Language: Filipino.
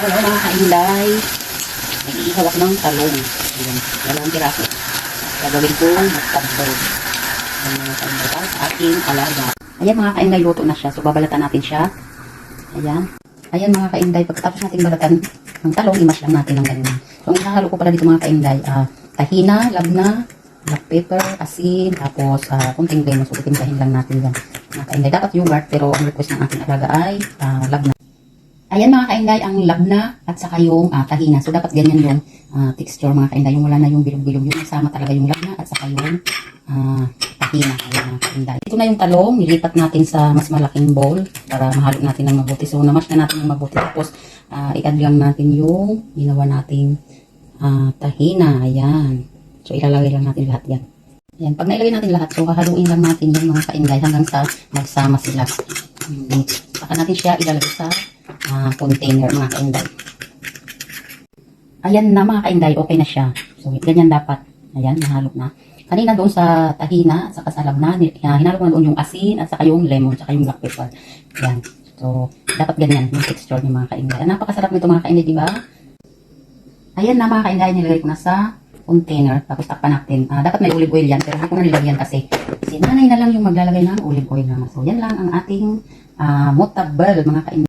Hello mga kainday. Nag-iihaw ako ng talong. Ayan, dalawang piraso. Gagawin ko magtabog. Ayan mga. Para sa aking alaga. Ayan mga kainday, luto na siya. So babalatan natin siya. Ayan. Ayan mga kainday, pagkatapos natin balatan ng talong, imash lang natin ng ganyan. So ang ihahalo ko pala dito mga kainday, ah, tahina, labna, black pepper, asin, tapos uh, kunting lemon. So itimplahin lang natin yan. Mga kainday, dapat yogurt, pero ang request ng aking alaga ay ah, labna. Ayan mga kainday, ang labna at saka yung ah, tahina. So dapat ganyan yung ah, texture mga kainday. Yung wala na yung bilog-bilog. Yung kasama talaga yung labna at saka yung ah, tahina. Ayan mga kainday. Ito na yung talong. Nilipat natin sa mas malaking bowl para mahalo natin ng mabuti. So namash na natin ng mabuti. Tapos ah, i-add lang natin yung ginawa nating ah, tahina. Ayan. So ilalagay lang natin lahat yan. Ayan. Pag nailagay natin lahat, so hahaluin lang natin yung mga kainday hanggang sa magsama sila. Hmm. Saka natin siya ilalagay sa ah, container mga kainday. Ayan na mga kainday, okay na siya. So, ganyan dapat. Ayan, nahalo na. Kanina doon sa tahina, at saka sa labna, ah, hinalo ko na doon yung asin, at saka yung lemon, at saka yung black pepper. Ayan. So, dapat ganyan yung texture ng mga kainday. Ah, Napakasarap nito mga kainday, di ba? Ayan na mga kainday, nilagay ko na sa container. Tapos takpan natin. Ah, dapat may olive oil yan, pero hindi ko na nilagyan kasi si nanay na lang yung maglalagay ng olive oil naman. So, yan lang ang ating ah, mutabal mga kainday.